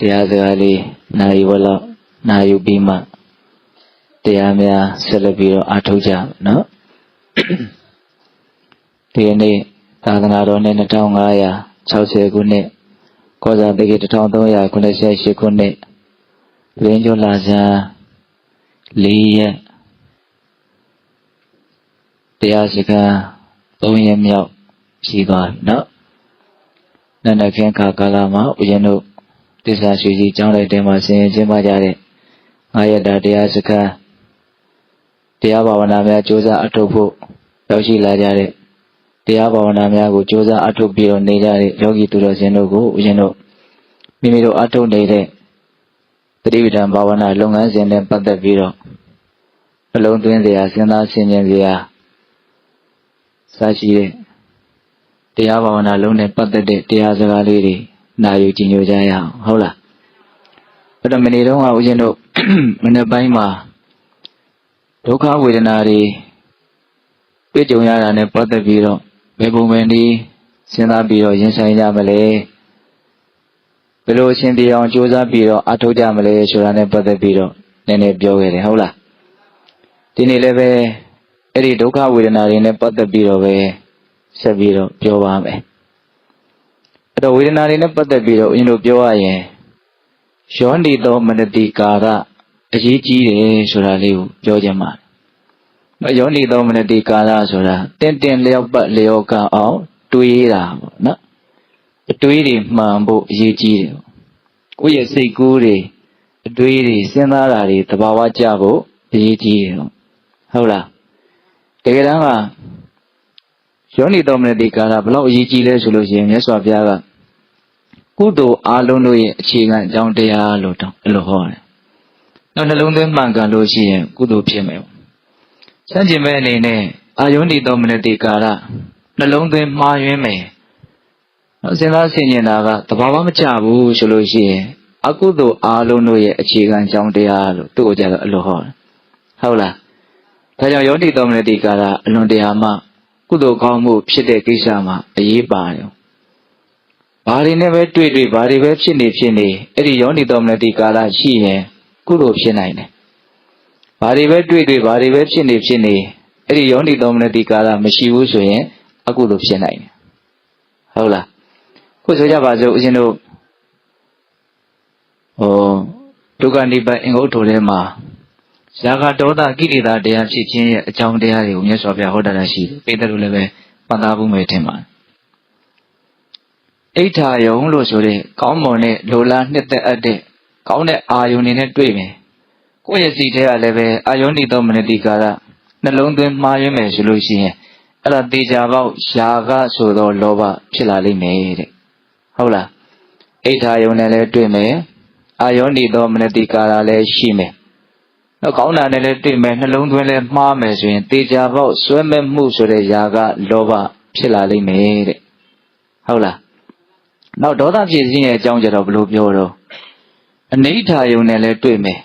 တရားစကားလေးနာယူဝက်လောက်နာယူပြီးမှတရားများဆက်လက်ပြီးတော့အားထုတ်ကြမယ်နော်ဒီကနေ့သာသနာတော်နှစ်2560ခုနှစ်ကောဇာတိကိ1398ခုနှစ်ရင်းကျော်လာဇန်၄ရက်တရားစကား3ရက်မြောက်ရှိသွားပြီနော်နန္ဒခင်ခါကာလမှာဦးဇင်းတို့ တစ္ဆာရွှေကြီးကျောင်းလိုက်တဲ့မှာဆင်ရင်ကျင်းပကြတဲ့ငါရတာတရားစကားတရားဘာဝနာများကြိုးစားအထောက်ဖို့ရောက်ရှိလာကြတဲ့တရားဘာဝနာများကိုကြိုးစားအထောက်ပြီးတော့နေကြတဲ့ယောဂီသူတော်စင်တို့ကိုဦးဇင်းတို့မိမိတို့အထောက်နေတဲ့သတိပဋ္ဌာန်ဘာဝနာလုပ်ငန်းစဉ်နဲ့ပတ်သက်ပြီးတော့အလုံးသွင်းစရာစဉ်းစားဆင်ခြင်စရာစရှိတဲ့တရားဘာဝနာလုံးနဲ့ပတ်သက်တဲ့တရားစကားလေးတွေ နာယူကြည်ညိုကြရအောင်ဟုတ်လားအဲ့တော့မနေ့တုန်းကဦးဇင်းတို့မနေ့ပိုင်းမှာဒုက္ခဝေဒနာတွေတွေ့ကြုံရတာနဲ့ပတ်သက်ပြီးတော့ဘယ်ပုံပဲနည်းစဉ်းစားပြီးတော့ရင်ဆိုင်ကြမလဲဘယ်လိုအရှင်ပြေအောင်ကြိုးစားပြီးတော့အထောက်ကြမလဲဆိုတာနဲ့ပတ်သက်ပြီးတော့နည်းနည်းပြောခဲ့တယ်ဟုတ်လားဒီနေ့လည်းပဲအဲ့ဒီဒုက္ခဝေဒနာတွေနဲ့ပတ်သက်ပြီးတော့ပဲဆက်ပြီးတော့ပြောပါမယ် အဲ့တော့ဝေဒနာတွေနဲ့ပတ်သက်ပြီးတော့ဦးဇင်းတို့ပြောရရင်ယောနိသောမနတိကာရအရေးကြီးတယ်ဆိုတာလေးကိုပြောကြမှာနော်ယောနိသောမနတိကာရဆိုတာတင်းတင်းလျောက်ပတ်လျောကအောင်တွေးတာပေါ့နော်အတွေးတွေမှန်ဖို့အရေးကြီးတယ်ကိုယ့်ရဲ့စိတ်ကူးတွေအတွေးတွေစဉ်းစားတာတွေသဘာဝကျဖို့အရေးကြီးတယ်ဟုတ်လားတကယ်တမ်းက ယောနိသောမနတိကာရဘလောက်အရေးကြီးလဲဆိုလို့ရှိရင်မြတ်စွာဘုရားကကုသိုလ်အလုံးတို့ရဲ့အခြေခံအကြောင်းတရားလို့တောင်းအဲ့လိုဟောတယ်။နောက်နှလုံးသွင်းမှန်ကန်လို့ရှိရင်ကုသိုလ်ဖြစ်မယ်။စံကျင်မဲ့အနေနဲ့အာယောနိသောမနတိကာရနှလုံးသွင်းမှားယွင်းမယ်။နောက်စဉ်းစားဆင်ခြင်တာကတဘာဝမကျဘူးဆိုလို့ရှိရင်အကုသိုလ်အလုံးတို့ရဲ့အခြေခံအကြောင်းတရားလို့သူ့ကိုကြတော့အဲ့လိုဟောတယ်။ဟုတ်လား။ဒါကြောင့်ယောနိသောမနတိကာရအလွန်တရာမှ ကုသိုလ်ကောင်းမှုဖြစ်တဲ့ကိစ္စမှာအရေးပါတယ်။ဘာတွေနဲ့ပဲတွေ့တွေ့ဘာတွေပဲဖြစ်နေဖြစ်နေအဲ့ဒီယောနိတော်မနတိကာလရှိရင်ကုသိုလ်ဖြစ်နိုင်တယ်။ဘာတွေပဲတွေ့တွေ့ဘာတွေပဲဖြစ်နေဖြစ်နေအဲ့ဒီယောနိတော်မနတိကာလမရှိဘူးဆိုရင်အကုသိုလ်ဖြစ်နိုင်တယ်။ဟုတ်လား။ခုဆိုကြပါစို့ဦးဇင်းတို့ဟောဒုက္ခနိဗ္ဗာန်အင်္ဂုတ္တထဲမှာ ဇာကဒေါသကိလေသာတရားဖြစ်ခြင်းရဲ့အကြောင်းတရားတွေကိုမြတ်စွာဘုရားဟောတာရှိတယ်။ပိဿတို့လည်းပဲပတ်သားဖို့မယ်ထင်ပါတယ်။အိဋ္ဌာယုံလို့ဆိုတဲ့ကောင်းမွန်တဲ့လိုလားနှစ်သက်အပ်တဲ့ကောင်းတဲ့အာယုန်တွေနဲ့တွေ့မယ်။ကိုယ့်ရဲ့စိတ်ထဲကလည်းပဲအာယုန်ဤသောမနတိကာရနှလုံးသွင်းမှားယွင်းမယ်ဆိုလို့ရှိရင်အဲ့ဒါတေချာပေါက်ယာကဆိုသောလောဘဖြစ်လာလိမ့်မယ်တဲ့။ဟုတ်လား။အိဋ္ဌာယုံနဲ့လည်းတွေ့မယ်။အာယုန်ဤသောမနတိကာရလည်းရှိမယ်။ နောက်ကောင်းတာနဲ့လည်းတွေ့မယ်နှလုံးသွင်းလည်းမှားမယ်ဆိုရင်တေချာပေါက်ဆွဲမဲ့မှုဆိုတဲ့ယာကလောဘဖြစ်လာလိမ့်မယ်တဲ့။ဟုတ်လား။နောက်ဒေါသဖြစ်ခြင်းရဲ့အကြောင်းကြတော့ဘယ်လိုပြောတော့အနိဋ္ဌာယုံနဲ့လည်းတွေ့မယ်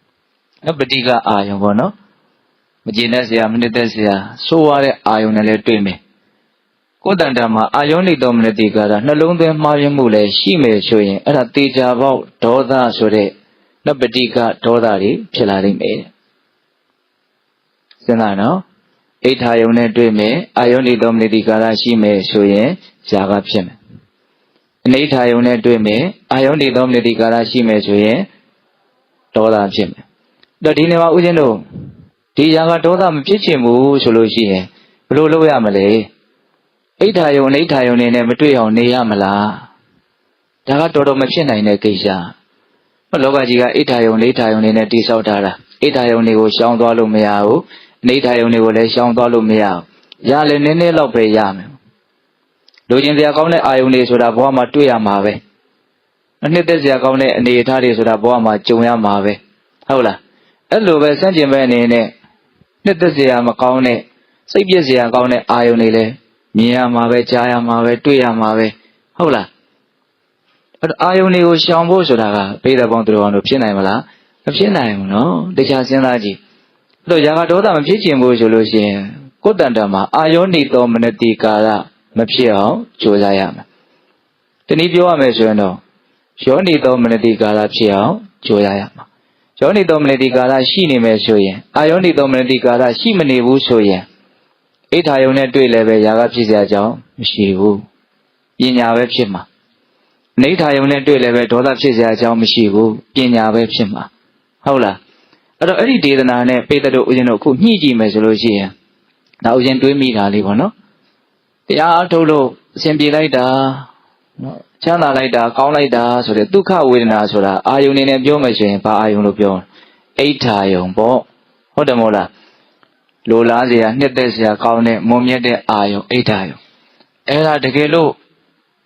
။နောက်ပဋိကအာယုံပေါ့နော်။မကျေနပ်စရာမနစ်သက်စရာဆိုးရတဲ့အာယုံနဲ့လည်းတွေ့မယ်။ကိုယ်တန်တမှာအာယုံနေတော်မနတိကတာနှလုံးသွင်းမှားယွင်းမှုလည်းရှိမယ်ဆိုရင်အဲ့ဒါတေချာပေါက်ဒေါသဆိုတဲ့ နောက်ပဋိကဒေါသတွေဖြစ်လာနိုင်မယ်။စဉ်းစားနော်။အိဋ္ဌာယုံနဲ့တွေ့မယ်အာယုံနေတော်မနတိကတာရှိမယ်ဆိုရင်ဇာကဖြစ်မယ်အနိဋ္ဌာယုံနဲ့တွေ့မယ်အာယုန်ဒီသောမနတိကာရရှိမယ်ဆိုရင်ဒေါသဖြစ်မယ်။ဒါဒီနေမှာဥစဉ်တို့ဒီຢာကဒေါသမဖြစ်ချင်ဘူးဆိုလို့ရှိရင်ဘယ်လိုလုပ်ရမလဲ။အိဋ္ဌာယုံအနိဋ္ဌာယုံနေနဲ့မတွေ့အောင်နေရမလား။ဒါကတော်တော်မဖြစ်နိုင်တဲ့ကိစ္စ။ဘ လောကကြီးကအိဋ္ဌာယုံအနိဋ္ဌာယုံနေနဲ့တိဆောက်ထားတာ။အိဋ္ဌာယုံတွေကိုရှောင်သွားလို့မရဘူး။အနိဋ္ဌာယုံတွေကိုလည်းရှောင်သွားလို့မရဘူး။ရလည်းနည်းနည်းတော့ပဲရမယ်လူကျင်စရာကောင်းတဲ့အာယုန်တွေဆိုတာဘဝမှာတွေ့ရမှာပဲအနှစ်သက်စရာကောင်းတဲ့အနေအထားတွေဆိုတာဘဝမှာကြုံရမှာပဲဟုတ်လားအဲ့လိုပဲစန့်ကျင်ဘက်အနေနဲ့နှစ်သက်စရာမကောင်းတဲ့စိတ်ပြည့်စရာကောင်းတဲ့အာယုန်တွေလည်းမြင်ရမှာပဲကြားရမှာပဲတွေ့ရမှာပဲဟုတ်လားအဲ့ တော့အာယုန်တွေကိုရှောင်ဖို့ဆိုတာကဘိဓဘောင်းသူတော်တို့ဖြစ်နိုင်မလားမဖြစ်နိုင်ဘူးနော်တရားစဉ်းစားကြည့်အဲ့တော့ຢာကဒေါသမဖြစ်ချင်ဘူးဆိုလို့ရှိရင်ကိုယ်တန်တမှာအာယောနိတောမနတိကာရမဖြစ်အောင်ကြိုးစားရမယ်။တနည်းပြောရမယ်ဆိုရင်တော့ ယောနိသောမနတိကာလဖြစ်အောင်ကြိုးရရမှာယောနိသောမနတိကာလရှိနေမယ်ဆိုရင်အာယောနိသောမနတိကာလရှိမနေဘူးဆိုရင်အိဋ္ဌာယုံနဲ့တွေ့လည်းပဲຢာကဖြစ်เสียကြောင်းမရှိဘူးပညာပဲဖြစ်မှာ နိဋ္ဌာယုံနဲ့တွေ့လည်းပဲဒေါသဖြစ်စရာအကြောင်းမရှိဘူးပညာပဲဖြစ်မှာဟုတ်လားအဲ့တော့အဲ့ဒီဒေသနာနဲ့ပေတတို့ဦးဇင်းတို့အခုညှိကြည့်မယ်ဆိုလို့ရှိရင်ဒါဦးဇင်းတွေးမိတာလေးပေါ့နော်တရားအထုတ်လို့အစဉ်ပြေလိုက်တာနော်ချမ်းသာလိုက်တာကောင်းလိုက်တာဆိုတဲ့ဒုက္ခဝေဒနာဆိုတာအာယုန်နေနဲ့ပြောမယ်ဆိုရင်ဘာအာယုန်လို့ပြောအိဋ္ဌာယုန်ပေါ့ဟုတ်တယ်မို့လားလိုလားစရာနှစ်သက်စရာကောင်းတဲ့မွန်မြတ်တဲ့အာယုန်အိဋ္ဌာယုန်အဲ့ဒါတကယ်လို့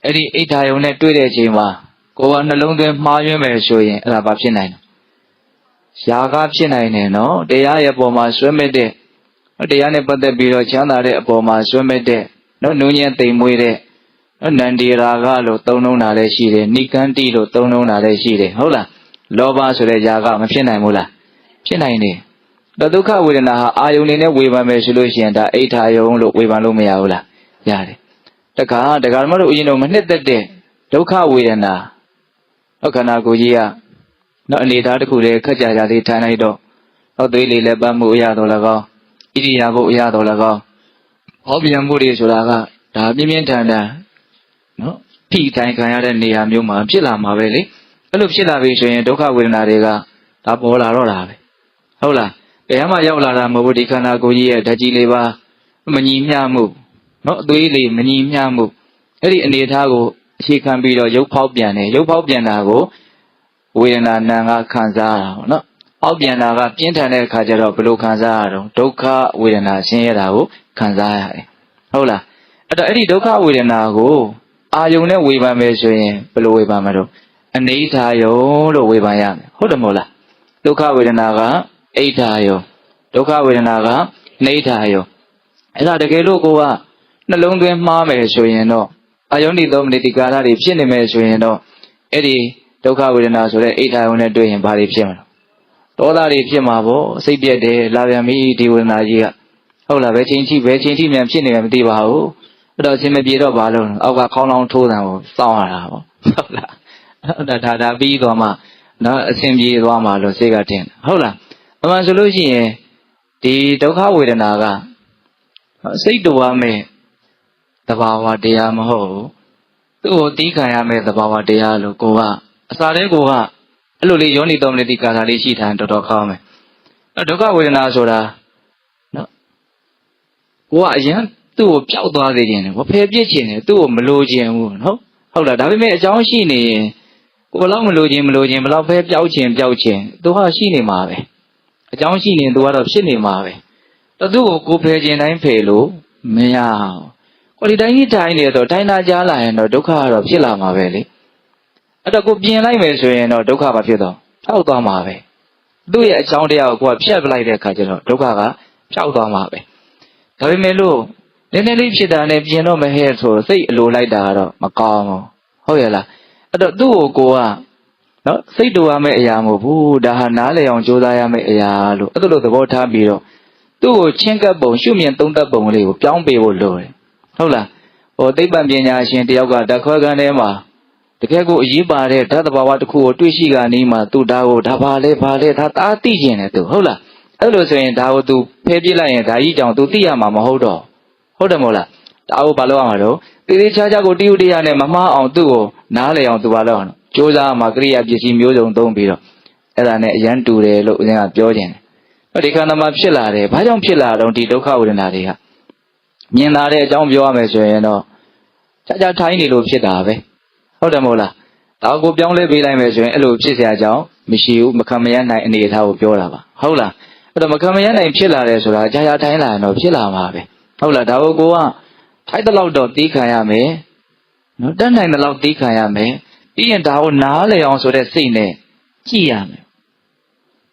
အဲ့ဒီအိဋ္ဌာယုံနဲ့တွေ့တဲ့အချိန်မှာကိုယ်ကနှလုံးသွင်းမှားယွင်းမယ်ဆိုရင်အဲ့ဒါဘာဖြစ်နိုင်လဲယာကဖြစ်နိုင်တယ်နော်တရားရဲ့ပုံမှာဆွဲမဲ့တဲ့တရားနဲ့ပတ်သက်ပြီးတော့ချမ်းသာတဲ့အပေါ်မှာဆွဲမဲ့တဲ့နော်နုညံ့သိမ်မွေးတဲ့နော်နန္ဒီရာဂလို့သုံးနှုံးတာလည်းရှိတယ်နိကန္တိလို့သုံးနှုံးတာလည်းရှိတယ်ဟုတ်လားလောဘဆိုတဲ့ຢာကမဖြစ်နိုင်ဘူးလားဖြစ်နိုင်တယ်တော့ဒုက္ခဝေဒနာဟာအာယုန်နေနဲ့ဝေဖန်မယ်ဆိုလို့ရှိရင်ဒါအိဋ္ဌာယုံလို့ဝေဖန်လို့မရဘူးလားရတယ် တခါတခါမတို့ဦးဇင်းတို့မနှစ်သက်တဲ့ဒုက္ခဝေဒနာတော့ခန္ဓာကိုယ်ကြီးကနော်အနေသားတစ်ခုတည်းခက်ကြကြလေးထိုင်လိုက်တော့ဟောသွေးလေးလည်းပတ်မှုအရတော်၎င်းဣရိယာပုအရတော်၎င်းဟောပြန်မှုတွေဆိုတာကဒါပြင်းပြင်းထန်ထန်နော်ဖိထိုင်ခံရတဲ့နေရာမျိုးမှာဖြစ်လာမှာပဲလေအဲ့လိုဖြစ်လာပြီဆိုရင်ဒုက္ခဝေဒနာတွေကဒါပေါ်လာတော့တာပဲဟုတ်လားဘယ်မှရောက်လာတာမဟုတ်ဘူးဒီခန္ဓာကိုယ်ကြီးရဲ့ဓာတ်ကြီးလေးပါမညီမျှမှု နော်အသွေးလေးမညီမျှမှုအဲ့ဒီအနေအထားကိုအခြေခံပြီးတော့ရုပ်ဖောက်ပြန်တယ်ရုပ်ဖောက်ပြန်တာကိုဝေဒနာနာကခံစားရတာပေါ့နော်အောက်ပြန်တာကပြင်းထန်တဲ့အခါကျတော့ဘယ်လိုခံစားရတော့ဒုက္ခဝေဒနာဆင်းရဲတာကိုခံစားရတယ်ဟုတ်လားအဲ့တော့အဲ့ဒီဒုက္ခဝေဒနာကိုအာယုံနဲ့ဝေဖန်မယ်ဆိုရင်ဘယ်လိုဝေဖန်မလို့အနေထာယုံလို့ဝေဖန်ရမယ်ဟုတ်တယ်မို့လားဒုက္ခဝေဒနာကအိဋ္ဌာယုံဒုက္ခဝေဒနာကနိဋ္ဌာယုံအဲ့ဒါတကယ်လို့ကိုက နှလုံးသွင်းမှားမယ်ဆိုရင်တော့အာယုန်ဒီသောမနိတိကာရတွေဖြစ်နေမယ်ဆိုရင်တော့အဲ့ဒီဒုက္ခဝေဒနာဆိုတဲ့အိဋ္ဌာယုံနဲ့တွေ့ရင်ဘာတွေဖြစ်မလဲဒေါသတွေဖြစ်မှာပေါ့စိတ်ပြက်တယ်လာပြန်ပြီဒီဝေဒနာကြီးကဟုတ်လားဘယ်ချိန်ထိဘယ်ချိန်ထိမြန်ဖြစ်နေမှမသိပါဘူးအဲ့တော့အရှင်မပြေတော့ဘာလို့အောက်ကခေါင်းလောင်းထိုးတယ်ကိုစောင်းရတာပေါ့ဟုတ်လားဟုတ်တာဒါဒါပြီးသွားမှနော်အရှင်ပြေသွားမှလို့စိတ်ကတင်ဟုတ်လားအမှန်ဆိုလို့ရှိရင်ဒီဒုက္ခဝေဒနာကစိတ်တော်ရမယ် တဘာဝတရားမဟုတ်ဘူးသူ့ကိုတီးခံရမယ်တဘာဝတရားလို့ကိုကအစာတဲ့ကိုကအဲ့လိုလေးယောနိတော်မနတိကာသာလေးရှိထားတော်တော်ကောင်းမယ်အဲ့ဒုက္ခဝေဒနာဆိုတာနော်ကိုကအရင်သူ့ကိုပျောက်သွားသေးခြင်းတယ်ဘာဖယ်ပြစ်ခြင်းတယ်သူ့ကိုမလိုခြင်းဘူးနော်ဟုတ်လားဒါပေမဲ့အကြောင်းရှိနေရင်ကိုဘယ်လောက်မလိုခြင်းမလိုခြင်းဘယ်လောက်ဖဲပျောက်ခြင်းပျောက်ခြင်းသူဟာရှိနေမှာပဲအကြောင်းရှိနေသူကတော့ဖြစ်နေမှာပဲတော့သူ့ကိုကိုဖယ်ခြင်းတိုင်းဖယ်လို့မရဘူး ကိုဒီတိုင်းကြီးတိုင်းနေတော့တိုင်းနာကြားလာရင်တော့ဒုက္ခကတော့ဖြစ်လာမှာပဲလေအဲ့တော့ကိုပြင်လိုက်မယ်ဆိုရင်တော့ဒုက္ခပါဖြစ်တော့ဖြောက်သွားမှာပဲသူ့ရဲ့အကြောင်းတရားကိုကိုကဖြတ်ပလိုက်တဲ့အခါကျတော့ဒုက္ခကဖြောက်သွားမှာပဲဒါပေမဲ့လို့နည်းနည်းလေးဖြစ်တာနဲ့ပြင်တော့မဟဲ့ဆိုစိတ်အလိုလိုက်တာကတော့မကောင်းဘူးဟုတ်ရဲ့လားအဲ့တော့သူ့ကိုကိုကနော်စိတ်တူရမယ့်အရာမဟုတ်ဘူးဒါဟာနားလည်အောင်ကြိုးစားရမယ့်အရာလို့အဲ့လိုသဘောထားပြီးတော့သူ့ကိုချင်းကပ်ပုံရှုမြင်သုံးသပ်ပုံလေးကိုပြောင်းပေးဖို့လိုတယ် ဟုတ်လားဟိုသိပ္ပံပညာရှင်တယောက်ကဓာတ်ခွဲခန်းထဲမှာတကယ်ကိုအရေးပါတဲ့ဓာတ်သဘာဝတစ်ခုကိုတွေ့ရှိကနေမှသူဒါကိုဒါပါလေပါလေဒါသားသိကျင်တယ်သူဟုတ်လားအဲ့လိုဆိုရင်ဒါကိုသူဖယ်ပြစ်လိုက်ရင်ဒါကြီးကြောင့်သူသိရမှာမဟုတ်တော့ဟုတ်တယ်မို့လားဒါကိုဘာလုပ်ရမှာတော့တေးသေးချာချာကိုတိယုတ္တရနဲ့မမှားအောင်သူ့ကိုနားလည်အောင်သူဘာလုပ်အောင်စ조사မှာကရိယာပစ္စည်းမျိုးစုံသုံးပြီးတော့အဲ့ဒါနဲ့အရန်တူတယ်လို့ဦးဇင်းကပြောခြင်းတယ်ဒီခန္ဓာမှာဖြစ်လာတယ်ဘာကြောင့်ဖြစ်လာတော့ဒီဒုက္ခဝေဒနာတွေက မြင်လာတဲ့အကြောင်းပြောရမယ်ဆိုရင်တော့ချာချာထိုင်းနေလို့ဖြစ်တာပဲဟုတ်တယ်မဟုတ်လားဒါကိုပြောင်းလဲပေးလိုက်မယ်ဆိုရင်အဲ့လိုဖြစ်เสียအကြောင်းမရှိဘူးမခံမရနိုင်အနေအထားကိုပြောတာပါဟုတ်လားအဲ့တော့မခံမရနိုင်ဖြစ်လာတယ်ဆိုတာကြာကြာထိုင်းလာရင်တော့ဖြစ်လာမှာပဲဟုတ်လားဒါကိုကိုကထိုက်တဲ့လောက်တော့တီးခံရမယ်နော်တတ်နိုင်တဲ့လောက်တီးခံရမယ်ပြီးရင်ဒါကိုနားလေအောင်ဆိုတဲ့စိတ်နဲ့ကြည့်ရမယ်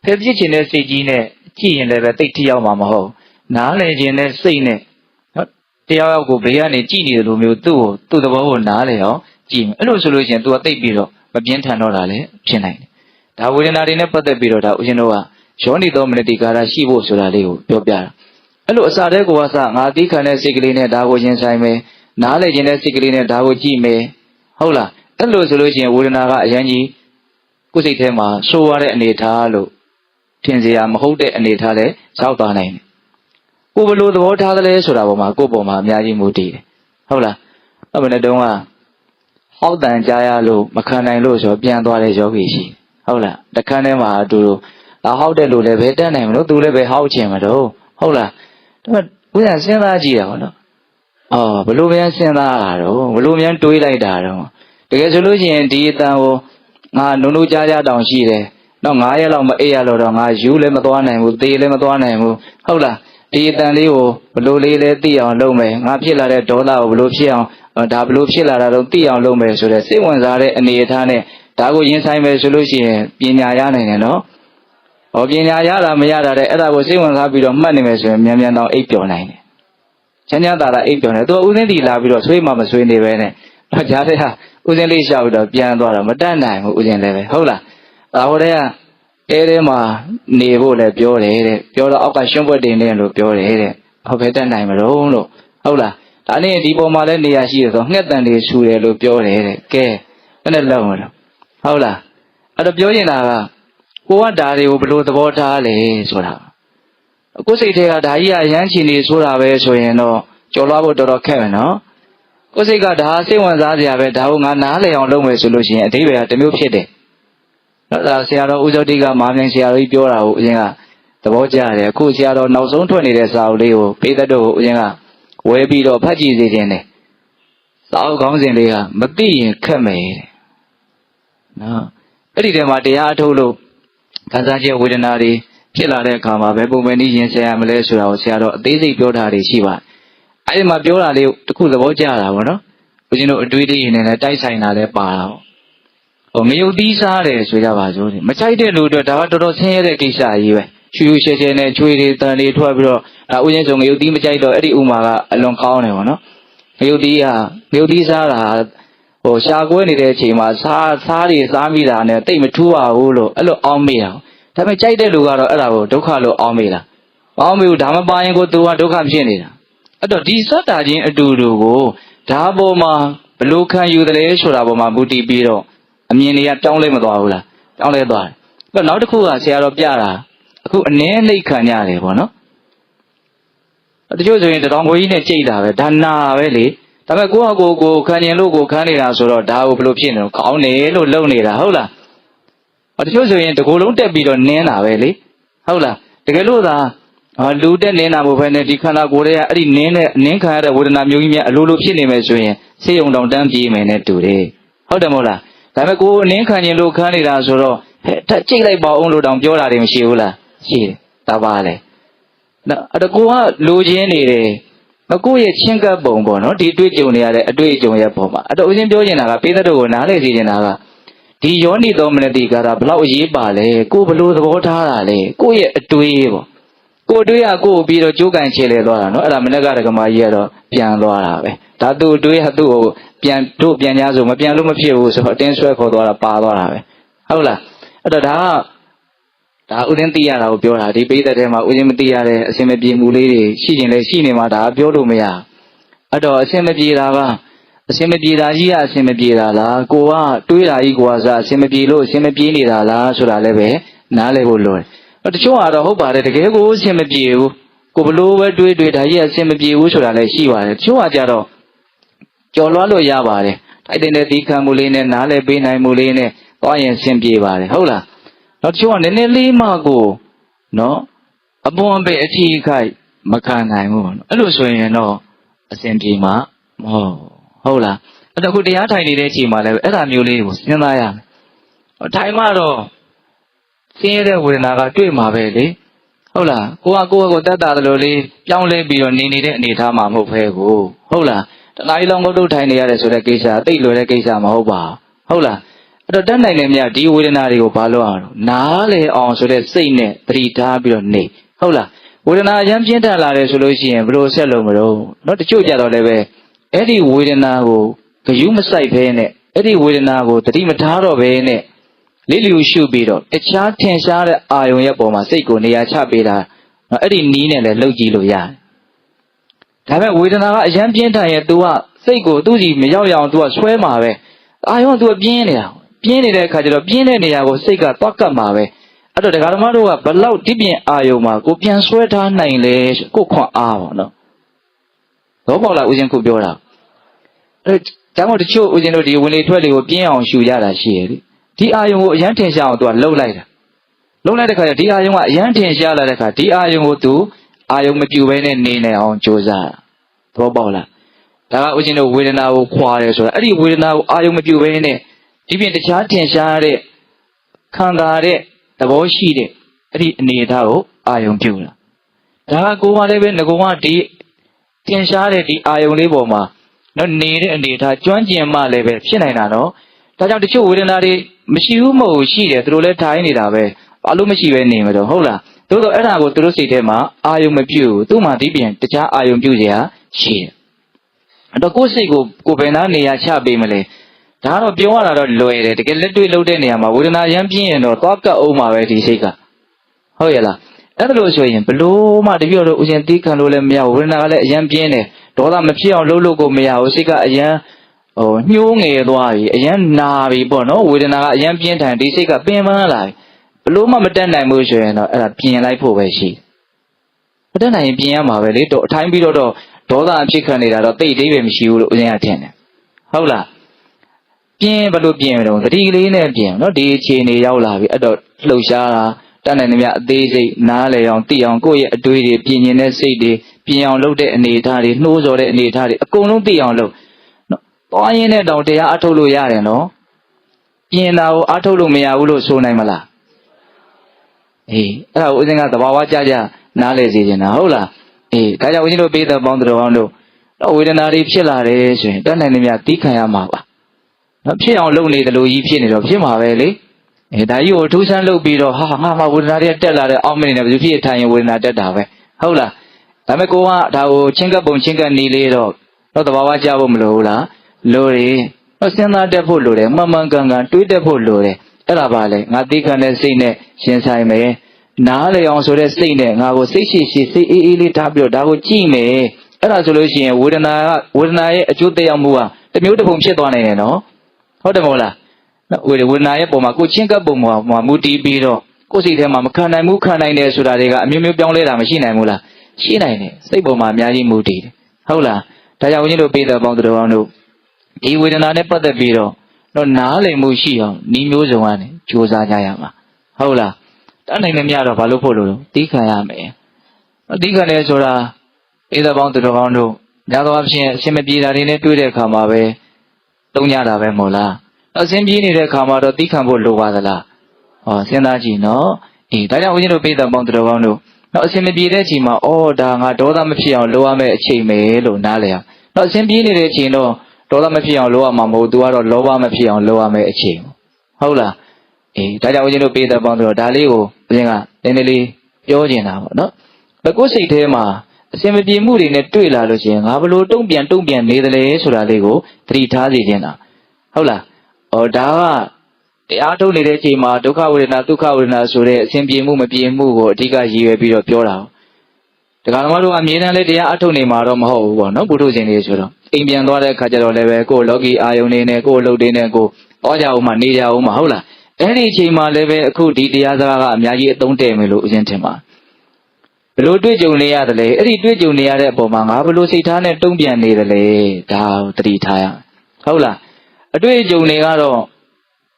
ဖယ်ပြစ်ခြင်းတဲ့စိတ်ကြီးနဲ့ကြည့်ရင်လည်းပဲတိတ်ထရောက်မှာမဟုတ်နားလေခြင်းတဲ့စိတ်နဲ့ နော်တရားရောက်ကိုဘေးကနေကြည့်နေတယ်လို့မျိုးသူ့ကိုသူ့သဘောကိုနားလေအောင်ကြည့်မယ်အဲ့လိုဆိုလို့ရှိရင် तू ကတိတ်ပြီးတော့မပြင်းထန်တော့တာလည်းဖြစ်နိုင်တယ်ဒါဝေဒနာတွေနဲ့ပတ်သက်ပြီးတော့ဒါဦးဇင်းတို့ကယောနိသောမနတိကာရရှိဖို့ဆိုတာလေးကိုပြောပြတာအဲ့လိုအစာတဲ့ကိုကစငါသိခံတဲ့စိတ်ကလေးနဲ့ဒါကိုရင်ဆိုင်မယ်နားလေခြင်းတဲ့စိတ်ကလေးနဲ့ဒါကိုကြည့်မယ်ဟုတ်လားအဲ့လိုဆိုလို့ရှိရင်ဝေဒနာကအရင်ကြီးကိုယ်စိတ်ထဲမှာဆိုးရတဲ့အနေထားလို့ထင်စရာမဟုတ်တဲ့အနေထားလဲရောက်သွားနိုင်တယ် ကိုယ်ဘယ်လိုသဘောထားသလဲဆိုတာပေါ်မှာကိုယ့်ပေါ်မှာအများကြီးမူတည်တယ်ဟုတ်လားအဲ့မနေ့တုန်းကဟောက်တန်ကြားရလို့မခံနိုင်လို့ဆိုပြန်သွားတဲ့ယောဂီရှိဟုတ်လားတခန်းထဲမှာအတူတူအဟောက်တဲ့လူလည်းပဲတက်နိုင်မလို့သူလည်းပဲဟောက်ချင်မတော့ဟုတ်လားဒါပေမဲ့ဥစ္စာစဉ်းစားကြည့်တာဟုတ်နော်အော်ဘလို့များစဉ်းစားတာတော့ဘလို့များတွေးလိုက်တာတော့တကယ်ဆိုလို့ရှိရင်ဒီအတန်ကိုငါနုံနုကြားကြတောင်ရှိတယ်တော့9ရက်လောက်မအေးရလို့တော့ငါယူလည်းမသွားနိုင်ဘူးသေလည်းမသွားနိုင်ဘူးဟုတ်လား ဒီအတန်လေးကိုဘလို့လေးလဲသိအောင်လုပ်မယ်ငါဖြစ်လာတဲ့ဒေါသကိုဘလို့ဖြစ်အောင်ဒါဘလို့ဖြစ်လာတာတော့သိအောင်လုပ်မယ်ဆိုတဲ့စိတ်ဝင်စားတဲ့အနေအထားနဲ့ဒါကိုရင်ဆိုင်မယ်ဆိုလို့ရှိရင်ပညာရနိုင်တယ်နော်ဟောပညာရတာမရတာတဲ့အဲ့ဒါကိုစိတ်ဝင်စားပြီးတော့မှတ်နေမယ်ဆိုရင်မြန်မြန်တော့အိပ်ပျော်နိုင်တယ်ချမ်းချမ်းသာသာအိပ်ပျော်နေသူကဥစဉ်တီလာပြီးတော့ဆွေးမှမဆွေးနေပဲနဲ့တော့ကြားတဲ့ဟာဥစဉ်လေးရှောက်ပြီးတော့ပြန်သွားတော့မတတ်နိုင်ဘူးဥစဉ်လည်းပဲဟုတ်လားဒါဟိုတည်းက အဲထဲမှာနေဖို့လည်းပြောတယ်တဲ့ပြောတော့အောက်ကရှွန့်ပွက်တင်နေလို့ပြောတယ်တဲ့ဟောပဲတတ်နိုင်မလို့လို့ဟုတ်လားဒါနဲ့ဒီပုံမှာလည်းနေရာရှိတယ်ဆိုငှက်တန်တွေဆူတယ်လို့ပြောတယ်တဲ့ကဲဘယ်နဲ့လောက်မလို့ဟုတ်လားအဲ့တော့ပြောရင်တာကကိုကဒါတွေကိုဘယ်လိုသဘောထားလဲဆိုတာကိုယ်စိတ်ထဲကဒါကြီးကအရန်ချင်နေဆိုတာပဲဆိုရင်တော့ကြော်လွှားဖို့တော်တော်ခက်မယ်နော်ကိုယ်စိတ်ကဒါစိတ်ဝင်စားစရာပဲဒါကိုငါနားလည်အောင်လုပ်မယ်ဆိုလို့ရှိရင်အတိပ္ပယ်ကတစ်မျိုးဖြစ်တယ် နော်ဒါဆရာတော်ဦးဇောတိကမာမြိုင်ဆရာတော်ကြီးပြောတာကိုအရင်ကသဘောကျတယ်အခုဆရာတော်နောက်ဆုံးထွက်နေတဲ့စာအုပ်လေးကိုပေးသက်တို့ကိုအရင်ကဝဲပြီးတော့ဖတ်ကြည့်စေခြင်းတယ်စာအုပ်ခေါင်းစဉ်လေးကမသိရင်ခက်မယ်တဲ့နော်အဲ့ဒီထဲမှာတရားအထုတ်လို့ခံစားချက်ဝေဒနာတွေဖြစ်လာတဲ့အခါမှာဘယ်ပုံပဲနည်းရင်ဆရာမလဲဆိုတာကိုဆရာတော်အသေးစိတ်ပြောတာတွေရှိပါတယ်အဲ့ဒီမှာပြောတာလေးတခုသဘောကျတာပေါ့နော်ဦးဇင်းတို့အတွေ့အကြုံတွေနဲ့တိုက်ဆိုင်တာလည်းပါတာပေါ့ ဟိုငရုတ်သီးစားတယ်ဆိုကြပါစို့မချိုက်တဲ့လူတို့ဒါကတော်တော်ဆင်းရဲတဲ့ကိစ္စကြီးပဲချူချူရှဲရှဲနဲ့ချွေတွေတန်တွေထွက်ပြီးတော့ဒါဦးဇင်းဆိုငရုတ်သီးမချိုက်တော့အဲ့ဒီဥမာကအလွန်ကောင်းတယ်ပေါ့နော်ငရုတ်သီးဟာငရုတ်သီးစားတာဟိုရှာကွဲနေတဲ့အချိန်မှာစားစားတွေစားမိတာနဲ့တိတ်မထူးပါဘူးလို့အဲ့လိုအောင်းမိတာဒါပေမဲ့ကြိုက်တဲ့လူကတော့အဲ့ဒါကိုဒုက္ခလို့အောင်းမိတာအောင်းမိဘူးဒါမပါရင်ကိုသူကဒုက္ခဖြစ်နေတာအဲ့တော့ဒီစတ္တာချင်းအတူတူကိုဒါပေါ်မှာဘလို့ခံယူတယ်လဲဆိုတာပေါ်မှာမူတည်ပြီးတော့ အမြင်တွေကတောင်းလဲမသွားဘူးလားတောင်းလဲသွားတယ်အဲ့တော့နောက်တစ်ခုကဆရာတော်ပြတာအခုအနည်းနှိတ်ခံရတယ်ပေါ့နော်တချို့ဆိုရင်တထောင်ကိုကြီးနဲ့ကြိတ်တာပဲဒါနာပဲလေဒါပေမဲ့ကိုယ့်ဟာကိုယ်ကိုခံကျင်လို့ကိုခံနေတာဆိုတော့ဒါကိုဘယ်လိုဖြစ်နေတော့ကောင်းတယ်လို့လုံနေတာဟုတ်လားတချို့ဆိုရင်တကိုယ်လုံးတက်ပြီးတော့နင်းတာပဲလေဟုတ်လားတကယ်လို့သာအာလူတက်နင်းတာမဟုတ်ဘဲနဲ့ဒီခန္ဓာကိုယ်ရဲ့အဲ့ဒီနင်းတဲ့နင်းခံရတဲ့ဝေဒနာမျိုးကြီးများအလိုလိုဖြစ်နေမယ်ဆိုရင်ဆေးရုံတောင်တန်းပြေးမယ်နဲ့တူတယ်ဟုတ်တယ်မဟုတ်လား ဒါပေမဲ့ကိုယ်အနင်းခံခြင်းလို့ခံနေတာဆိုတော့ဟဲ့တက်ကြိတ်လိုက်ပါအောင်လို့တောင်ပြောတာတွေမရှိဘူးလားရှိတယ်ဒါပါလေနော်အဲ့ဒါကိုကလိုချင်နေတယ်ကိုယ့်ရဲ့ချင်းကပ်ပုံပေါ့နော်ဒီအတွေ့အကြုံတွေရတဲ့အတွေ့အကြုံရဲ့ပုံမှာအဲ့တော့ဦးဇင်းပြောနေတာကပေးတဲ့တို့ကိုနားလေစီနေတာကဒီယောနိသောမနတိကာတာဘလောက်အရေးပါလဲကိုဘလို့သဘောထားတာလဲကိုယ့်ရဲ့အတွေ့ပေါ့ကိုအတွေ့ရကိုပြီးတော့ကြိုးကန်ချေလေသွားတာနော်အဲ့ဒါမနေ့ကဒကမာကြီးကတော့ပြန်သွားတာပဲဒါသူအတွေ့ရသူ့ကို ပြန်တို့ပြန်ကြဆိုမပြန်လို့မဖြစ်ဘူးဆိုတော့အတင်းဆွဲခေါ်သွားတာပါသွားတာပဲဟုတ်လားအဲ့တော့ဒါကဒါဥစဉ်သိရတာကိုပြောတာဒီပိသက်ထဲမှာဥစဉ်မသိရတဲ့အစင်မပြေမှုလေးတွေရှိရင်လည်းရှိနေမှာဒါပြောလို့မရအဲ့တော့အစင်မပြေတာကအစင်မပြေတာကြီးကအစင်မပြေတာလားကိုကတွေးတာကြီးကိုကစားအစင်မပြေလို့အစင်မပြေနေတာလားဆိုတာလည်းပဲနားလည်ဖို့လိုတယ်တချို့ကတော့ဟုတ်ပါတယ်တကယ်ကိုအစင်မပြေဘူးကိုဘလို့ပဲတွေးတွေးဒါကြီးအစင်မပြေဘူးဆိုတာလည်းရှိပါတယ်တချို့ကကြတော့ ကြော်လွှားလို့ရပါတယ်ထိုက်တဲ့ဒီခံမှုလေးနဲ့နားလည်ပေးနိုင်မှုလေးနဲ့သွားရင်စင်ပြေပါတယ်ဟုတ်လားတော့တချို့ကနည်းနည်းလေးမှကိုနော်အပွန်ပဲအထီးခိုက်မခံနိုင်ဘူးပေါ့နော်အဲ့လိုဆိုရင်တော့အစဉ်ပြေမှာမဟုတ်ဟုတ်လားအဲ့တော့ခုတရားထိုင်နေတဲ့အချိန်မှာလည်းအဲ့ဒါမျိုးလေးကိုစဉ်းစားရမယ်ထိုင်မှတော့ဆင်းရဲတဲ့ဝေဒနာကတွေ့မှာပဲလေဟုတ်လားကိုကကိုယ့်ကိုယ်တက်တာတယ်လို့လေးပြောင်းလဲပြီးတော့နေနေတဲ့အနေအထားမှာမဟုတ်ဖဲကိုဟုတ်လား တနားရီလုံးငုတ်တုတ်ထိုင်နေရတယ်ဆိုတဲ့ကိစ္စအသိလွယ်တဲ့ကိစ္စမဟုတ်ပါဟုတ်လားအဲ့တော့တတ်နိုင်တယ်မြတ်ဒီဝေဒနာတွေကိုဘာလို့အောင်နားလေအောင်ဆိုတဲ့စိတ်နဲ့သတိထားပြီးတော့နေဟုတ်လားဝေဒနာအရင်ပြင်းထန်လာတယ်ဆိုလို့ရှိရင်ဘယ်လိုဆက်လုပ်မလို့เนาะတချို့ကြတော့လည်းပဲအဲ့ဒီဝေဒနာကိုဂယုမဆိုင်ဘဲနဲ့အဲ့ဒီဝေဒနာကိုသတိမထားတော့ဘဲနဲ့လေးလျူရှုပြီးတော့တခြားထင်ရှားတဲ့အာယုံရဲ့ပုံမှာစိတ်ကိုနေရာချပေးတာနော်အဲ့ဒီနီးနဲ့လည်းလှုပ်ကြည့်လို့ရတယ် ဒါပေမဲ့ဝေဒနာကအရင်ပြင်းထန်ရဲ့ तू ကစိတ်ကိုသူ့စီမရောက်ရအောင် तू ကဆွဲမှာပဲအာယုံကသူကပြင်းနေတာပြင်းနေတဲ့အခါကျတော့ပြင်းတဲ့နေရာကိုစိတ်ကသွားကတ်မှာပဲအဲ့တော့ဒကာဓမ္မတို့ကဘလောက်ဒီပြင်အာယုံမှာကိုပြန်ဆွဲထားနိုင်လဲကိုခွန်အားပါနော်တော့ပေါ့လားဦးဇင်းခုပြောတာအဲ့ဒါကြောင့်တချို့ဦးဇင်းတို့ဒီဝင်လေထွက်လေကိုပြင်းအောင်ရှူရတာရှိရလေဒီအာယုံကိုအရန်ထင်ရှားအောင်သူကလှုပ်လိုက်တာလှုပ်လိုက်တဲ့ခါကျဒီအာယုံကအရန်ထင်ရှားလာတဲ့ခါဒီအာယုံကိုသူ အာယုံမပြူဘဲနဲ့နေနေအောင်ကြိုးစားတာသဘောပေါက်လားဒါကဦးဇင်းတို့ဝေဒနာကိုခွာတယ်ဆိုတာအဲ့ဒီဝေဒနာကိုအာယုံမပြုတ်ဘဲနဲ့ဒီပြင်တခြားထင်ရှားတဲ့ခံစားတဲ့သဘောရှိတဲ့အဲ့ဒီအနေအထားကိုအာယုံပြုတ်လာဒါကကိုယ်ကလည်းပဲငကုံကဒီထင်ရှားတဲ့ဒီအာယုံလေးပေါ်မှာနော်နေတဲ့အနေအထားကျွမ်းကျင်မှလည်းပဲဖြစ်နိုင်တာနော်ဒါကြောင့်တချို့ဝေဒနာတွေမရှိဘူးမဟုတ်ဘူးရှိတယ်သူတို့လည်းထိုင်းနေတာပဲဘာလို့မရှိပဲနေမှာတော့ဟုတ်လား သို့တော့အဲ့ဒါကိုသူတို့စိတ်ထဲမှာအာယုံမပြုတ်သူ့မှာဒီပြန်တခြားအာယုံပြုတ်စရာရှိတယ်အဲ့တော့ကိုယ်စိတ်ကိုကိုယ်ပင်သားနေရာချပေးမလဲဒါကတော့ပြောရတာတော့လွယ်တယ်တကယ်လက်တွေ့လုပ်တဲ့နေရာမှာဝေဒနာရမ်းပြင်းရင်တော့သွားကတ်အောင်မှာပဲဒီစိတ်ကဟုတ်ရဲ့လားအဲ့ဒါလို့ဆိုရင်ဘလို့မှတပြည့်တော့ဦးရှင်တီးခံလို့လည်းမရဘူးဝေဒနာကလည်းအရန်ပြင်းတယ်ဒေါသမဖြစ်အောင်လှုပ်လို့ကိုမရဘူးစိတ်ကအရန်ဟိုညှိုးငယ်သွားပြီအရန်နာပြီပေါ့နော်ဝေဒနာကအရန်ပြင်းထန်ဒီစိတ်ကပင်ပန်းလာပြီ ဘလို့မှမတက်နိုင်ဘူးဆိုရင်တော့အဲ့ဒါပြင်လိုက်ဖို့ပဲရှိတယ်မတက်နိုင်ရင်ပြင်ရမှာပဲလေတော့အထိုင်းပြီးတော့တော့ဒေါသအဖြစ်ခံနေတာတော့တိတ်တိတ်ပဲမရှိဘူးလို့ဦးဇင်းကထင်တယ်ဟုတ်လားပြင်းဘလို့ပြင်းမလို့တတိကလေးနဲ့ပြင်းနော်ဒီအခြေအနေရောက်လာပြီအဲ့တော့လှုပ်ရှားတာတတ်နိုင်နေမြအသေးစိတ်နားလေအောင်သိအောင်ကိုယ့်ရဲ့အတွေးတွေပြင်ရင်တဲ့စိတ်တွေပြင်အောင်လုပ်တဲ့အနေအထားတွေနှိုးဆော်တဲ့အနေအထားတွေအကုန်လုံးသိအောင်လုပ်နော်သွားရင်းနဲ့တောင်တရားအထုတ်လို့ရတယ်နော်ပြင်တာကိုအထုတ်လို့မရဘူးလို့ဆိုနိုင်မလား အေးအဲ့ဒါကိုဦးဇင်းကသဘာဝကြကြနားလေစေချင်တာဟုတ်လားအေးဒါကြောင့်ဦးဇင်းတို့ပေးတဲ့ပေါင်းတော်ကောင်းတို့တော့ဝေဒနာတွေဖြစ်လာတယ်ဆိုရင်တတ်နိုင်နေမြတီးခံရမှာပါနော်ဖြစ်အောင်လုပ်နေတယ်လို့ကြီးဖြစ်နေတော့ဖြစ်မှာပဲလေအဲဒါကြီးကိုထူးဆန်းလုပ်ပြီးတော့ဟာငါမှဝေဒနာတွေတက်လာတယ်အောက်မနေတယ်ဘယ်သူဖြစ်ထိုင်ရင်ဝေဒနာတက်တာပဲဟုတ်လားဒါပေမဲ့ကိုကဒါကိုချင်းကပ်ပုံချင်းကပ်နေလေတော့တော့တဘာဝကြဖို့မလိုဘူးလားလိုတယ်တော့စဉ်းစားတက်ဖို့လိုတယ်မှန်မှန်ကန်ကန်တွေးတက်ဖို့လိုတယ် အဲ့ဒါပါလေငါသိခံတဲ့စိတ်နဲ့ရှင်ဆိုင်မယ်နားလေအောင်ဆိုတဲ့စိတ်နဲ့ငါကိုစိတ်ရှိရှိစိတ်အေးအေးလေးထားပြီးတော့ဒါကိုကြည့်မယ်အဲ့ဒါဆိုလို့ရှိရင်ဝေဒနာကဝေဒနာရဲ့အကျိုးသက်ရောက်မှုဟာတစ်မျိုးတစ်ပုံဖြစ်သွားနိုင်တယ်နော်ဟုတ်တယ်မဟုတ်လားနော်ဝေဒဝေဒနာရဲ့ပုံမှာကိုချင်းကပ်ပုံမှာမှာမူတည်ပြီးတော့ကိုယ်စိတ်ထဲမှာမခံနိုင်ဘူးခံနိုင်တယ်ဆိုတာတွေကအမျိုးမျိုးပြောင်းလဲတာမရှိနိုင်ဘူးလားရှိနိုင်တယ်စိတ်ပုံမှာအများကြီးမူတည်တယ်ဟုတ်လားဒါကြောင့်ဦးဇင်းတို့ပေးတဲ့ပေါင်းတော်အောင်တို့ဒီဝေဒနာနဲ့ပတ်သက်ပြီးတော့ တော့နားလည်မှုရှိအောင်ဤမျိုးစုံကနေကြိုးစားကြရမှာဟုတ်လားတတ်နိုင်လည်းမရတော့ဘာလို့ဖို့လို့လဲတီးခံရမယ်အတီးခံတယ်ဆိုတာဧသပေါင်းသူတော်ကောင်းတို့ညသောအဖြစ်အရှင်မပြေတာတွေနဲ့တွေ့တဲ့အခါမှာပဲတုံးကြတာပဲမို့လားအရှင်ပြေနေတဲ့အခါမှာတော့တီးခံဖို့လိုပါသလားဟောစဉ်းစားကြည့်နော်အေးဒါကြောင့်ဦးဇင်းတို့ပိဿပေါင်းသူတော်ကောင်းတို့တော့အရှင်မပြေတဲ့အချိန်မှာအော်ဒါငါဒေါသမဖြစ်အောင်လိုရမယ့်အချိန်ပဲလို့နားလည်အောင်တော့အရှင်ပြေနေတဲ့အချိန်တော့ ဒေါသမဖြစ်အောင်လိုရမှာမဟုတ်သူကတော့လောဘမဖြစ်အောင်လိုရမယ့်အချိန်ဟုတ်လားအေးဒါကြောင့်ဦးဇင်းတို့ပေးတဲ့ပေါင်းတော့ဒါလေးကိုဦးဇင်းကနည်းနည်းလေးပြောကျင်တာပေါ့နော်ဘယ်ကိုယ်စိတ်ထဲမှာအစင်မပြေမှုတွေနဲ့တွေ့လာလို့ရှိရင်ငါဘလို့တုံ့ပြန်တုံ့ပြန်နေသလဲဆိုတာလေးကိုသတိထားစေချင်တာဟုတ်လားဩဒါကတရားထုတ်နေတဲ့အချိန်မှာဒုက္ခဝေဒနာဒုက္ခဝေဒနာဆိုတဲ့အစင်ပြေမှုမပြေမှုကိုအဓိကရည်ရွယ်ပြီးတော့ပြောတာ ဒကာဓမ္မတို့ကအမြဲတမ်းလေးတရားအထုတ်နေမှာတော့မဟုတ်ဘူးပေါ့နော်ဘုထုရှင်တွေဆိုတော့အိမ်ပြန်သွားတဲ့အခါကျတော့လည်းပဲကိုယ်လောကီအာယုန်နေနဲ့ကိုယ်လှုပ်တွေနဲ့ကိုယ်ဩကြအောင်မှနေကြအောင်မှဟုတ်လားအဲ့ဒီအချိန်မှလည်းပဲအခုဒီတရားစကားကအများကြီးအသုံးတည့်မယ်လို့ဦးဇင်းထင်ပါဘလို့တွေ့ကြုံနေရတယ်လေအဲ့ဒီတွေ့ကြုံနေရတဲ့အပေါ်မှာငါဘလို့စိတ်ထားနဲ့တုံ့ပြန်နေတယ်လေဒါကိုသတိထားရမယ်ဟုတ်လားအတွေ့အကြုံတွေကတော့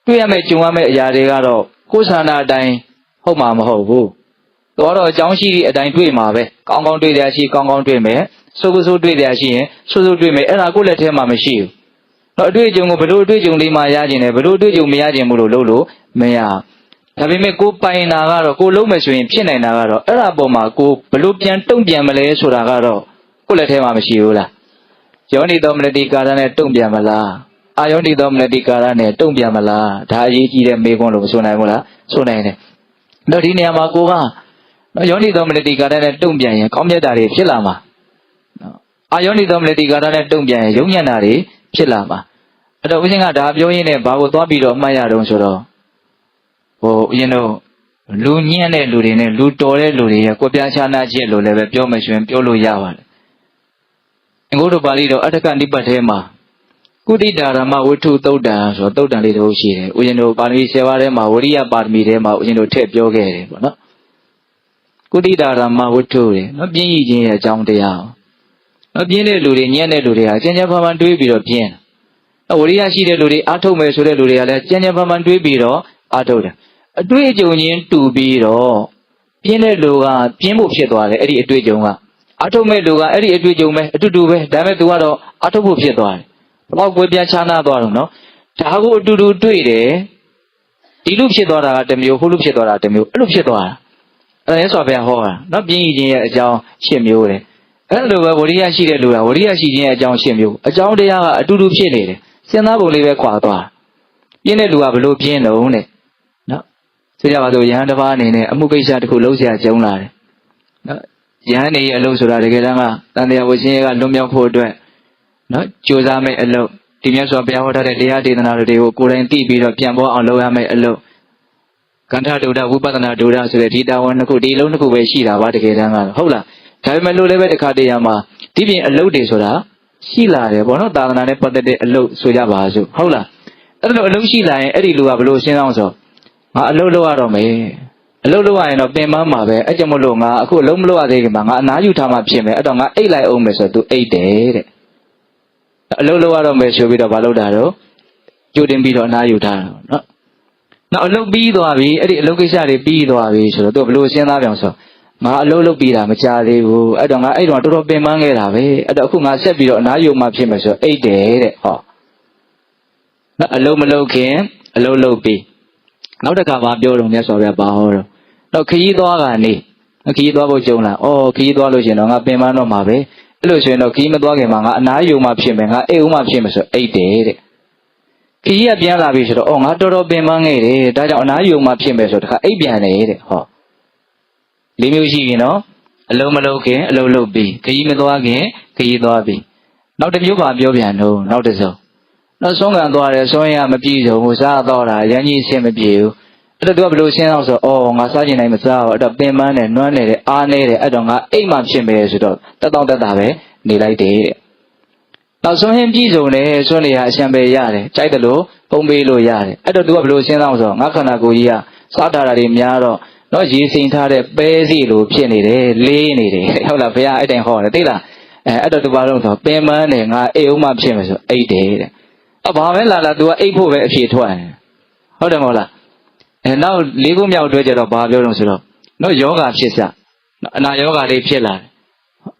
တွေ့ရမယ့်ကြုံရမယ့်အရာတွေကတော့ကိုယ်ဆန္ဒအတိုင်းဟုတ်မှာမဟုတ်ဘူး တော့တော့အကြောင်းရှိတဲ့အတိုင်းတွေ့မှာပဲကောင်းကောင်းတွေ့တဲ့အရှိကောင်းကောင်းတွေ့မယ်ဆိုးဆိုးတွေ့တဲ့အရှိရင်ဆိုးဆိုးတွေ့မယ်အဲ့ဒါကိုယ့်လက်ထဲမှာမရှိဘူးတော့အတွေ့အကြုံကိုဘလို့အတွေ့အကြုံလေးမှရခြင်းတယ်ဘလို့အတွေ့အကြုံမရခြင်းဘူးလို့လုပ်လို့မရဒါပေမဲ့ကိုပိုင်တာကတော့ကိုလုံးမယ်ဆိုရင်ဖြစ်နိုင်တာကတော့အဲ့ဒါပေါ်မှာကိုဘလို့ပြန်တုံ့ပြန်မလဲဆိုတာကတော့ကိုလက်ထဲမှာမရှိဘူးလားယောနိသောမနတိကာရနဲ့တုံ့ပြန်မလားအာယောနိသောမနတိကာရနဲ့တုံ့ပြန်မလားဒါအရေးကြီးတဲ့မေးခွန်းလို့မဆိုနိုင်ဘူးလားဆိုနိုင်တယ်တော့ဒီနေရာမှာကိုက နော်ယောနိသောမနတိကာရနဲ့တုံ့ပြန်ရင်ကောင်းမြတ်တာတွေဖြစ်လာမှာနော်အာယောနိသောမနတိကာရနဲ့တုံ့ပြန်ရင်ယုံညံ့တာတွေဖြစ်လာမှာအဲ့တော့ဦးဇင်းကဒါပြောရင်းနဲ့ဘာကိုသွားပြီးတော့မှတ်ရတော့ဆိုတော့ဟိုဦးဇင်းတို့လူညံ့တဲ့လူတွေနဲ့လူတော်တဲ့လူတွေရဲ့ကိုယ်ပြားခြားနာချက်လို့လည်းပဲပြောမှရှင်ပြောလို့ရပါတယ်အင်္ဂုတ္တပါဠိတော်အဋ္ဌကနိပတ်ထဲမှာကုဋိတာရမဝိထုသုတ်တံဆိုတော့သုတ်တံလေးတစ်ခုရှိတယ်ဦးဇင်းတို့ပါရမီ10ပါးထဲမှာဝရိယပါရမီထဲမှာဦးဇင်းတို့ထည့်ပြောခဲ့တယ်ပေါ့နော် ကုဋိတာရမဝိထုတွေနော်ပြင်းရည်ခြင်းရဲ့အကြောင်းတရားနော်ပြင်းတဲ့လူတွေညံ့တဲ့လူတွေဟာကျဉ်းကျဉ်းဖန်ဖန်တွေးပြီးတော့ပြင်းတယ်ဝရိယရှိတဲ့လူတွေအားထုတ်မယ်ဆိုတဲ့လူတွေကလည်းကျဉ်းကျဉ်းဖန်ဖန်တွေးပြီးတော့အားထုတ်တယ်အတွေ့အကြုံချင်းတူပြီးတော့ပြင်းတဲ့လူကပြင်းဖို့ဖြစ်သွားတယ်အဲ့ဒီအတွေ့အကြုံကအထုတ်မဲ့လူကအဲ့ဒီအတွေ့အကြုံပဲအတူတူပဲဒါပေမဲ့ तू ကတော့အထုတ်ဖို့ဖြစ်သွားတယ်ဘလောက်ကွဲပြားခြားနားသွားတော့နော်ဒါကိုအတူတူတွေ့တယ်ဒီလိုဖြစ်သွားတာကတစ်မျိုးဟိုလိုဖြစ်သွားတာတစ်မျိုးအဲ့လိုဖြစ်သွားတာ အဲ့ဒါလဲဆိုပါဗျာဟောတာနော်ပြင်းရည်ခြင်းရဲ့အကြောင်းရှင်းမျိုးတယ်အဲ့လိုပဲဝရိယရှိတဲ့လူကဝရိယရှိခြင်းရဲ့အကြောင်းရှင်းမျိုးအကြောင်းတရားကအတူတူဖြစ်နေတယ်စဉ်းစားပုံလေးပဲခွာသွားပြင်းတဲ့လူကဘလို့ပြင်းတော့တဲ့နော်ဆိုကြပါစို့ယဟန်တစ်ပါးအနေနဲ့အမှုကိစ္စတစ်ခုလုံးเสียကြုံလာတယ်နော်ယဟန်နေရဲ့အလုပ်ဆိုတာတကယ်တမ်းကတန်တရားဝရှင်ရဲ့ကလွန်မြောက်ဖို့အတွက်နော်ကြိုးစားမယ့်အလုပ်ဒီမြတ်စွာဘုရားဟောထားတဲ့တရားဒေသနာတွေကိုကိုယ်တိုင်သိပြီးတော့ပြန်ပေါ်အောင်လုပ်ရမယ့်အလုပ် ကန္ထဒုဒ္ဒဝိပဿနာဒုဒ္ဒဆိုတဲ့ဒီတာဝန်တစ်ခုဒီလုံးတစ်ခုပဲရှိတာပါတကယ်တမ်းကတော့ဟုတ်လားဒါပေမဲ့လို့လည်းပဲတစ်ခါတည်းရမှာဒီပြင်အလုပ်တွေဆိုတာရှိလာတယ်ဗောနော်သာသနာနဲ့ပတ်သက်တဲ့အလုပ်ဆိုကြပါစို့ဟုတ်လားအဲ့လိုအလုပ်ရှိလာရင်အဲ့ဒီလူကဘလို့ရှင်းအောင်ဆိုငါအလုပ်လုပ်ရတော့မယ်အလုပ်လုပ်ရရင်တော့ပင်ပန်းမှာပဲအဲ့ကြောင့်မလို့ငါအခုအလုပ်မလုပ်ရသေးခင်မှာငါအနားယူထားမှဖြစ်မယ်အဲ့တော့ငါအိတ်လိုက်အောင်မယ်ဆိုတော့ तू အိတ်တယ်တဲ့အလုပ်လုပ်ရတော့မယ်ဆိုပြီးတော့မလုပ်တာတော့ကြိုတင်ပြီးတော့အနားယူထားတာနော် နောက်အလုပ်ပြီးသွားပြီအဲ့ဒီအလုပ်ကိစ္စတွေပြီးသွားပြီဆိုတော့ तू ဘလို့စဉ်းစားပြောင်ဆိုငါအလုပ်လုပ်ပြီးတာမကြသေးဘူးအဲ့တော့ငါအဲ့တော့တော်တော်ပင်ပန်းခဲ့တာပဲအဲ့တော့အခုငါဆက်ပြီးတော့အနားယူမှဖြစ်မယ်ဆိုတော့အိတ်တယ်တဲ့ဟောနော်အလုပ်မလုပ်ခင်အလုပ်လုပ်ပြီးနောက်တစ်ခါမှပြောတော့မြတ်စွာဘုရားပါဟောတော့တော့ခရီးသွားကနေခရီးသွားဖို့ကြုံလာဩခရီးသွားလို့ရှိရင်တော့ငါပင်ပန်းတော့မှာပဲအဲ့လိုဆိုရင်တော့ခရီးမသွားခင်မှာငါအနားယူမှဖြစ်မယ်ငါအိတ်ဦးမှဖြစ်မယ်ဆိုအိတ်တယ်တဲ့ ခရီးကပြန်လာပြီဆိုတော့ဩငါတော်တော်ပင်ပန်းခဲ့တယ်ဒါကြောင့်အနားယူမှဖြစ်မယ်ဆိုတော့တခါအိတ်ပြန်တယ်တဲ့ဟောလေးမျိုးရှိရင်တော့အလုံးမလုံးခင်အလုံးလုံးပြီးခရီးမသွားခင်ခရီးသွားပြီးနောက်တစ်မျိုးပါပြောပြန်တော့နောက်တစ်စုံနောက်ဆုံးကန်သွားတယ်ဆုံးရမပြည့်စုံဘူးစားတော့တာရန်ကြီးအဆင်မပြေဘူးအဲ့တော့သူကဘယ်လိုရှင်းအောင်ဆိုတော့အော်ငါစားကျင်နိုင်မစားဘူးအဲ့တော့ပင်ပန်းတယ်နွမ်းနေတယ်အားနေတယ်အဲ့တော့ငါအိတ်မှဖြစ်မယ်ဆိုတော့တက်တော့တက်တာပဲနေလိုက်တယ်တဲ့ နောက်ဆုံးရင်ပြည့်စုံတယ်ဆွနေရအရှံပဲရတယ်ကြိုက်တယ်လို့ပုံပေးလို့ရတယ်အဲ့တော့သူကဘယ်လိုရှင်းအောင်ဆိုတော့ငါခန္ဓာကိုယ်ကြီးကစားတာတွေများတော့တော့ရေစိမ်ထားတဲ့ပဲစီလိုဖြစ်နေတယ်လေးနေတယ်ဟုတ်လားဘုရားအဲ့တိုင်ဟောတယ်သိလားအဲအဲ့တော့သူဘာလို့ဆိုတော့ပင်ပန်းတယ်ငါအိတ်ဦးမှဖြစ်မယ်ဆိုအိတ်တယ်တဲ့အဘာပဲလာလာ तू ကအိတ်ဖို့ပဲအဖြေထွက်တယ်ဟုတ်တယ်မဟုတ်လားအဲနောက်လေးခုမြောက်တွဲကြတော့ဘာပြောတော့ဆိုတော့နော်ယောဂဖြစ်စနော်အနာယောဂလေးဖြစ်လာတယ်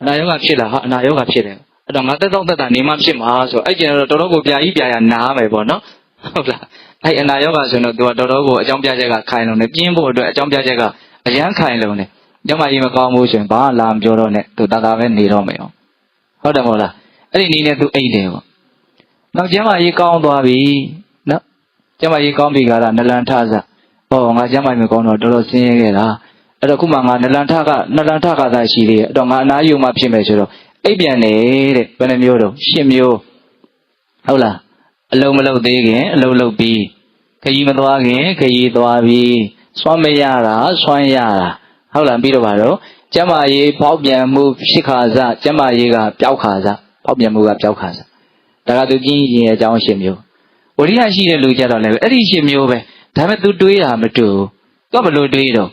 အနာယောဂဖြစ်လာဟာအနာယောဂဖြစ်တယ် အဲ့တော့ငါသက်သောသက်တာနေမှဖြစ်မှာဆိုအဲ့ကျင်တော့တော်တော်ကိုပြာကြီးပြာရနားမယ်ပေါ့နော်ဟုတ်လားအဲ့အနာယောဂဆိုတော့သူကတော်တော်ကိုအကြောင်းပြချက်ကခိုင်လုံတယ်ပြင်းဖို့အတွက်အကြောင်းပြချက်ကအရန်ခိုင်လုံတယ်ညမကြီးမကောင်းဘူးဆိုရင်ဘာလာမပြောတော့နဲ့သူတသာပဲနေတော့မယ်ဟုတ်တယ်မဟုတ်လားအဲ့ဒီနေနဲ့သူအိတ်တယ်ပေါ့နောက်ကျမကြီးကောင်းသွားပြီနော်ကျမကြီးကောင်းပြီကလားနလန်ထဆာဟောငါကျမကြီးမကောင်းတော့တော်တော်ဆင်းရဲခဲ့တာအဲ့တော့ခုမှငါနလန်ထကနလန်ထကသာရှိသေးတယ်အဲ့တော့ငါအနာယုံမှဖြစ်မယ်ဆိုတော့ အိပ်ပြန်နေတဲ့ဘယ်နှမျိုးတော့ရှစ်မျိုးဟုတ်လားအလုံးမလုံးသေးခင်အလုံးလုံးပြီးခကြီးမသွားခင်ခကြီးသွားပြီးစွမ်းမရတာစွမ်းရတာဟုတ်လားပြီးတော့ပါတော့ကျမ်းမာရေးပေါက်ပြန်မှုဖြစ်ခါစကျမ်းမာရေးကပျောက်ခါစပေါက်ပြန်မှုကပျောက်ခါစဒါကသူကြီးရင်ရဲ့အကြောင်းရှင်းမျိုးဝရိယရှိတဲ့လူကြတော့လည်းအဲ့ဒီရှင်းမျိုးပဲဒါပေမဲ့ तू တွေးတာမတူသူကဘလို့တွေးတော့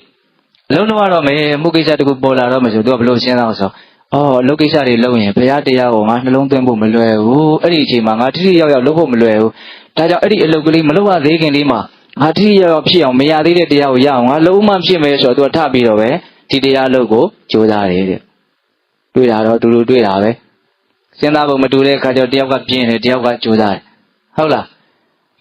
အလုံးလုံးတော့မယ်မှုကိစ္စတခုပေါ်လာတော့မယ်ဆို तू ကဘလို့ရှင်းတော့ဆို အော်အလုပ်ကိစ္စတွေလုပ်ရင်ဘုရားတရားကိုငါနှလုံးသွင်းဖို့မလွယ်ဘူးအဲ့ဒီအချိန်မှာငါတိတိယောက်ယောက်လုပ်ဖို့မလွယ်ဘူးဒါကြောင့်အဲ့ဒီအလုပ်ကလေးမလုပ်ရသေးခင်လေးမှာငါတိတိယောက်ယောက်ဖြစ်အောင်မရသေးတဲ့တရားကိုရအောင်ငါလုံးမှဖြစ်မယ်ဆိုတော့ तू ထပြီးတော့ပဲဒီတရားလုပ်ကိုကြိုးစားတယ်တဲ့တွေ့တာတော့တူတူတွေ့တာပဲစဉ်းစားဖို့မတူတဲ့အခါကျတော့တယောက်ကပြင်းတယ်တယောက်ကကြိုးစားတယ်ဟုတ်လား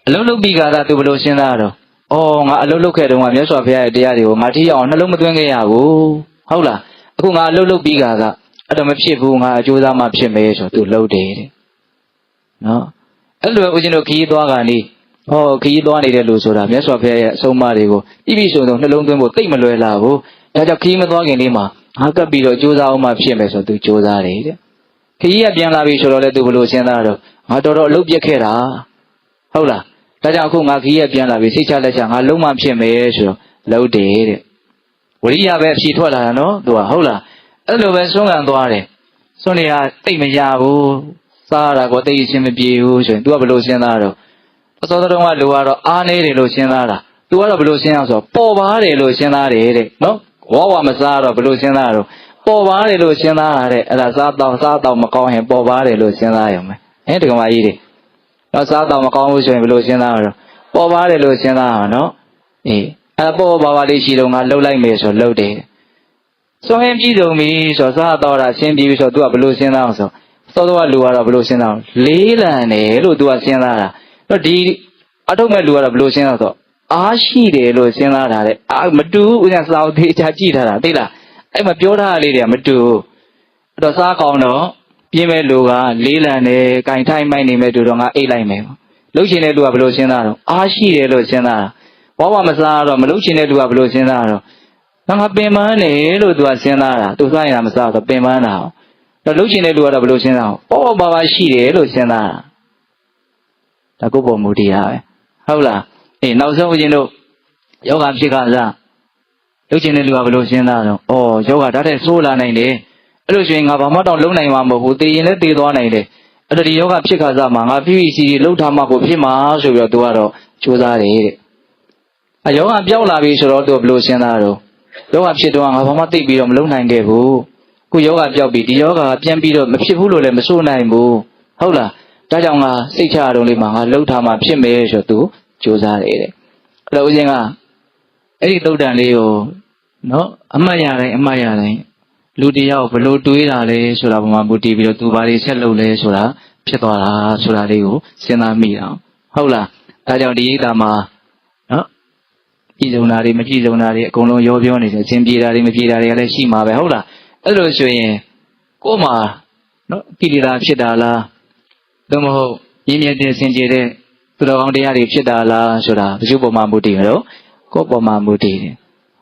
အလုံးလုံးပြီးကြတာသူဘယ်လိုစဉ်းစားတော့အော်ငါအလုံးလုံးခဲ့တုန်းကမြတ်စွာဘုရားရဲ့တရားတွေကိုငါထိအောင်နှလုံးမသွင်းခဲ့ရဘူးဟုတ်လားအခုငါအလုံးလုံးပြီးကြတာ အဲ့တော့မဖြစ်ဘူးငါအကျိုးသားမှဖြစ်မယ်ဆိုသူလှုပ်တယ်တဲ့နော်အဲ့လိုဦးဇင်းတို့ခရီးသွားကနေဟောခရီးသွားနေတဲ့လူဆိုတာမြတ်စွာဘုရားရဲ့အဆုံးအမတွေကိုပြပြစုံစုံနှလုံးသွင်းဖို့သိမ့်မလွယ်လာဘူးဒါကြောင့်ခရီးမသွားခင်လေးမှာငါကပ်ပြီးတော့ကြိုးစားအောင်မှဖြစ်မယ်ဆိုသူကြိုးစားတယ်တဲ့ခကြီးကပြန်လာပြီဆိုတော့လေသူဘလို့စဉ်းစားတော့ငါတော်တော်အလုပ်ပြက်ခဲ့တာဟုတ်လားဒါကြောင့်အခုငါခကြီးကပြန်လာပြီစိတ်ချလက်ချငါလုံးမဖြစ်မယ်ဆိုတော့လုံးတယ်တဲ့ဝရိယပဲအဖြေထွက်လာတာနော်သူကဟုတ်လား အဲ့လိုပဲစွန့်ကန်သွားတယ်စွန့်နေရတိတ်မရဘူးစားရတာကိုသိအချင်းမပြေဘူးဆိုရင် तू ကဘယ်လိုစဉ်းစားတော့အစောတုန်းကလူကတော့အားနေတယ်လို့စဉ်းစားတာ तू ကတော့ဘယ်လိုစဉ်းစားဆိုတော့ပေါ်ပါတယ်လို့စဉ်းစားတယ်တဲ့နော်ဝါဝမစားတော့ဘယ်လိုစဉ်းစားတော့ပေါ်ပါတယ်လို့စဉ်းစားတာတဲ့အဲ့ဒါစားတော့စားတော့မကောင်းရင်ပေါ်ပါတယ်လို့စဉ်းစားရမယ်ဟဲ့ဒီကမာကြီးတွေတော့စားတော့မကောင်းဘူးဆိုရင်ဘယ်လိုစဉ်းစားရတော့ပေါ်ပါတယ်လို့စဉ်းစားရမှာနော်အေးအဲ့ဒါပေါ်ပါပါလေးရှိတော့ငါလှုပ်လိုက်မယ်ဆိုလှုပ်တယ် စွန့်ရင်ပြည်စုံပြီဆိုတော့စားတော့တာဆင်းပြီးပြီဆိုတော့ तू ကဘယ်လိုစဉ်းစားအောင်ဆိုသောသောကလူကတော့ဘယ်လိုစဉ်းစားအောင်လေးလံတယ်လို့ तू ကစဉ်းစားတာတော့ဒီအထုတ်မဲ့လူကတော့ဘယ်လိုစဉ်းစားဆိုအားရှိတယ်လို့စဉ်းစားတာတဲ့အာမတူဘူးဦးဇင်းစာအုပ်သေးချာကြည့်ထားတာသိလားအဲ့မှာပြောထားတာလေးတွေကမတူဘူးအဲ့တော့စားကောင်းတော့ပြင်းမဲ့လူကလေးလံတယ်၊ကင်ထိုင်းမိုက်နေမဲ့တူတော့ငါအိတ်လိုက်မယ်ပေါ့လှုပ်ချင်တဲ့လူကဘယ်လိုစဉ်းစားတော့အားရှိတယ်လို့စဉ်းစားတာဝါဝမစားတော့မလှုပ်ချင်တဲ့လူကဘယ်လိုစဉ်းစားတော့ ငါငါပင်ပန်းနေလို့သူကစဉ်းစားတာသူစားနေတာမစားတော့ပင်ပန်းတာတော့လှုပ်ရှင်တဲ့လူကတော့ဘယ်လိုစဉ်းစားအောင်ပေါ့ပါပါရှိတယ်လို့စဉ်းစားတာဒါကိုယ်ပေါ်မူတရားပဲဟုတ်လားအေးနောက်ဆုံးဦးဇင်းတို့ယောဂဖြစ်ခါစားလှုပ်ရှင်တဲ့လူကဘယ်လိုစဉ်းစားတော့ဩယောဂဒါတဲ့ဆိုးလာနိုင်တယ်အဲ့လိုဆိုရင်ငါဘာမှတော့လုံနိုင်မှာမဟုတ်ဘူးတည်ရင်လည်းတည်သွားနိုင်တယ်အဲ့ဒါဒီယောဂဖြစ်ခါစားမှာငါပြည့်စီလှုပ်ထားမှကိုဖြစ်မှာဆိုပြီးတော့သူကတော့စူးစမ်းတယ်တဲ့အယောဂပြောက်လာပြီဆိုတော့သူကဘယ်လိုစဉ်းစားတော့ ယောဂဖြစ်တော့ငါဘာမှသိပြီးတော့မလုံးနိုင်ခဲ့ဘူးခုယောဂပြောက်ပြီဒီယောဂကပြန်ပြီးတော့မဖြစ်ဘူးလို့လည်းမဆိုးနိုင်ဘူးဟုတ်လားဒါကြောင့်ငါစိတ်ချရတော့လေးမှာငါလှုပ်ထားမှဖြစ်မယ်ဆိုတော့ तू စူးစမ်းတယ်တဲ့အဲ့တော့ဦးဇင်းကအဲ့ဒီသုတ်တန်လေးကိုနော်အမှတ်ရတိုင်းအမှတ်ရတိုင်းလူတစ်ယောက်ဘယ်လိုတွေးတာလဲဆိုတာပုံမှာမူတည်ပြီးတော့သူဘာတွေဆက်လုပ်လဲဆိုတာဖြစ်သွားတာဆိုတာလေးကိုစဉ်းစားမိတာဟုတ်လားဒါကြောင့်ဒီရိတ်တာမှာနော် ပြည်စုံတာတွေမပြည်စုံတာတွေအကုန်လုံးရောပြောနေတယ်အချင်းပြေတာတွေမပြေတာတွေကလည်းရှိမှာပဲဟုတ်လားအဲ့လိုဆိုရင်ကို့မှာနော်ကိလေသာဖြစ်တာလားသို့မဟုတ်ရင်းမြစ်တဲ့စင်ကြယ်တဲ့သူတော်ကောင်းတရားတွေဖြစ်တာလားဆိုတာဘယ်သူပေါ်မှာမူတည်မလို့ကိုယ့်ပေါ်မှာမူတည်တယ်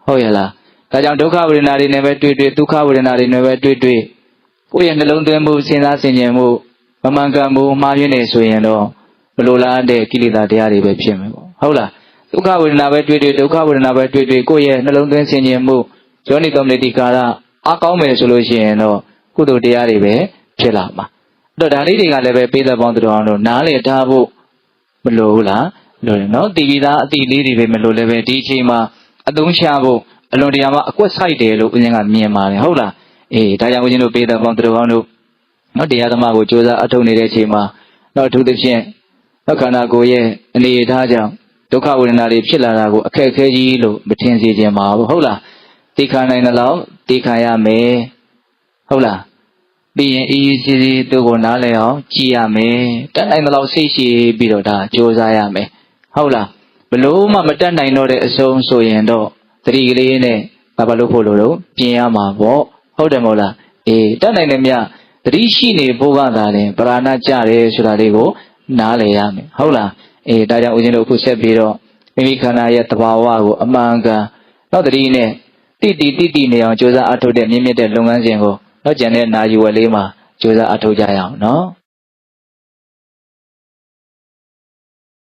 ဟုတ်ရဲ့လားဒါကြောင့်ဒုက္ခဝေဒနာတွေနဲ့ပဲတွေ့တွေ့ဒုက္ခဝေဒနာတွေနဲ့ပဲတွေ့တွေ့ကိုယ့်ရဲ့နှလုံးသွင်းမှုစဉ်းစားဆင်ခြင်မှုမမှန်ကန်မှုမှားယွင်းနေဆိုရင်တော့ဘလိုလားတဲ့ကိလေသာတရားတွေပဲဖြစ်မယ်ပေါ့ဟုတ်လား ဒုက္ခဝေဒနာပဲတွေ့တွေ့ဒုက္ခဝေဒနာပဲတွေ့တွေ့ကိုယ့်ရဲ့နှလုံးသွင်းဆင်ခြင်မှုယောနိတော်မတိကာရအကောင်းမယ်ဆိုလို့ရှိရင်တော့ကုသိုလ်တရားတွေပဲဖြစ်လာမှာအဲ့တော့ဒါလေးတွေကလည်းပဲပေးသက်ပေါင်းသူတော်အောင်တို့နားလေထားဖို့မလိုဘူးလားလိုတယ်နော်တီဗီသားအတိလေးတွေပဲမလိုလည်းပဲဒီအချိန်မှာအသုံးချဖို့အလွန်တရာမှအကွက်ဆိုင်တယ်လို့ဦးဇင်းကမြင်ပါတယ်ဟုတ်လားအေးဒါကြောင့်ဦးဇင်းတို့ပေးသက်ပေါင်းသူတော်အောင်တို့နော်တရားသမားကိုကြိုးစားအထောက်နေတဲ့အချိန်မှာတော့အထူးသဖြင့်တော့ခန္ဓာကိုယ်ရဲ့အနေအထားကြောင့် ဒုက္ခဝေဒနာတွေဖြစ်လာတာကိုအခက်အခဲကြီးလို့မထင်စေချင်ပါဘူးဟုတ်လားသိခံနိုင်တဲ့လောက်သိခံရမယ်ဟုတ်လားပြီးရင်အေးအေးဆေးဆေးသူ့ကိုနားလည်အောင်ကြည်ရမယ်တတ်နိုင်တဲ့လောက်စိတ်ရှိပြီးတော့ဒါကြိုးစားရမယ်ဟုတ်လားဘလို့မှမတတ်နိုင်တော့တဲ့အဆုံးဆိုရင်တော့တတိကလေးနဲ့ဘာဘာလို့ဖို့လို့တော့ပြင်ရမှာပေါ့ဟုတ်တယ်မဟုတ်လားအေးတတ်နိုင်တယ်မြတတိရှိနေဖို့ကသာတယ်ပရာဏကြတယ်ဆိုတာလေးကိုနားလည်ရမယ်ဟုတ်လား အေးဒါကြောင့်ဦးဇင်းတို့အခုဆက်ပြီးတော့မိမိခန္ဓာရဲ့သဘာဝကိုအမှန်ကန်တော့တတိနဲ့တိတိတိတိနေအောင်ကြိုးစားအထောက်တဲ့မြင့်မြတ်တဲ့လုပ်ငန်းစဉ်ကိုတော့ကျန်တဲ့နာယူဝယ်လေးမှာကြိုးစားအထောက်ကြရအောင်နော်